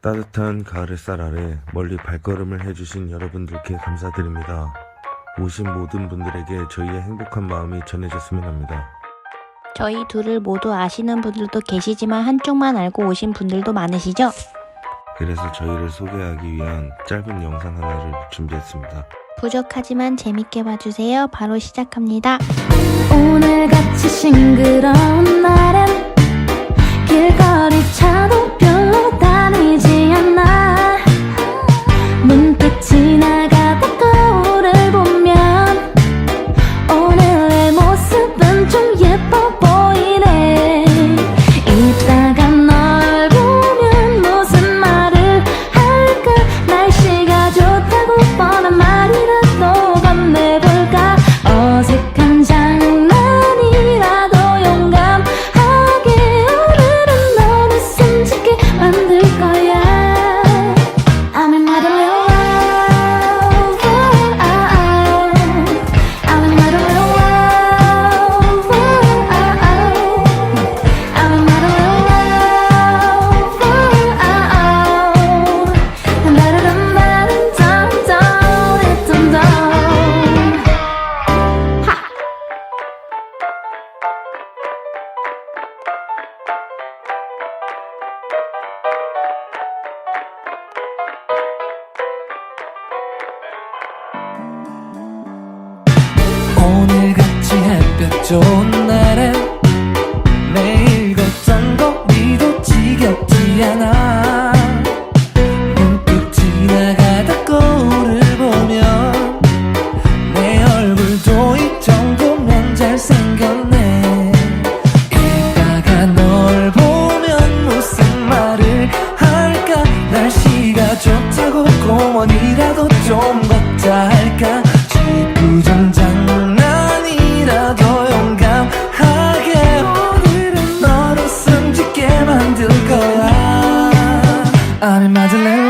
따뜻한 가을 햇살 아래 멀리 발걸음을 해주신 여러분들께 감사드립니다. 오신 모든 분들에게 저희의 행복한 마음이 전해졌으면 합니다. 저희 둘을 모두 아시는 분들도 계시지만 한쪽만 알고 오신 분들도 많으시죠? 그래서 저희를 소개하기 위한 짧은 영상 하나를 준비했습니다. 부족하지만 재밌게 봐주세요. 바로 시작합니다. 오늘같이 싱그러운 날엔 햇볕 좋은 I'm a Madeleine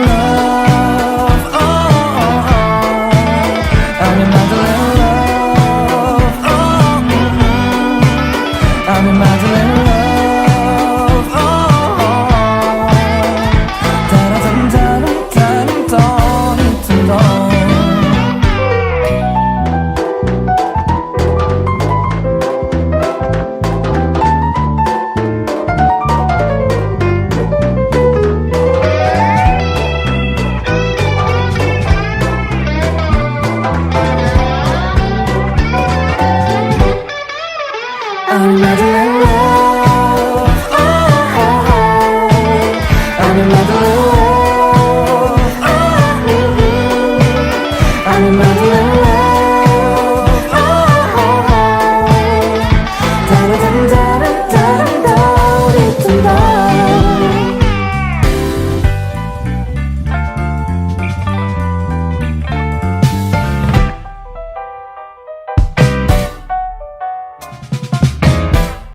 Ah, ah, ah. I'm a mother in love. Oh, oh, oh. I'm a mother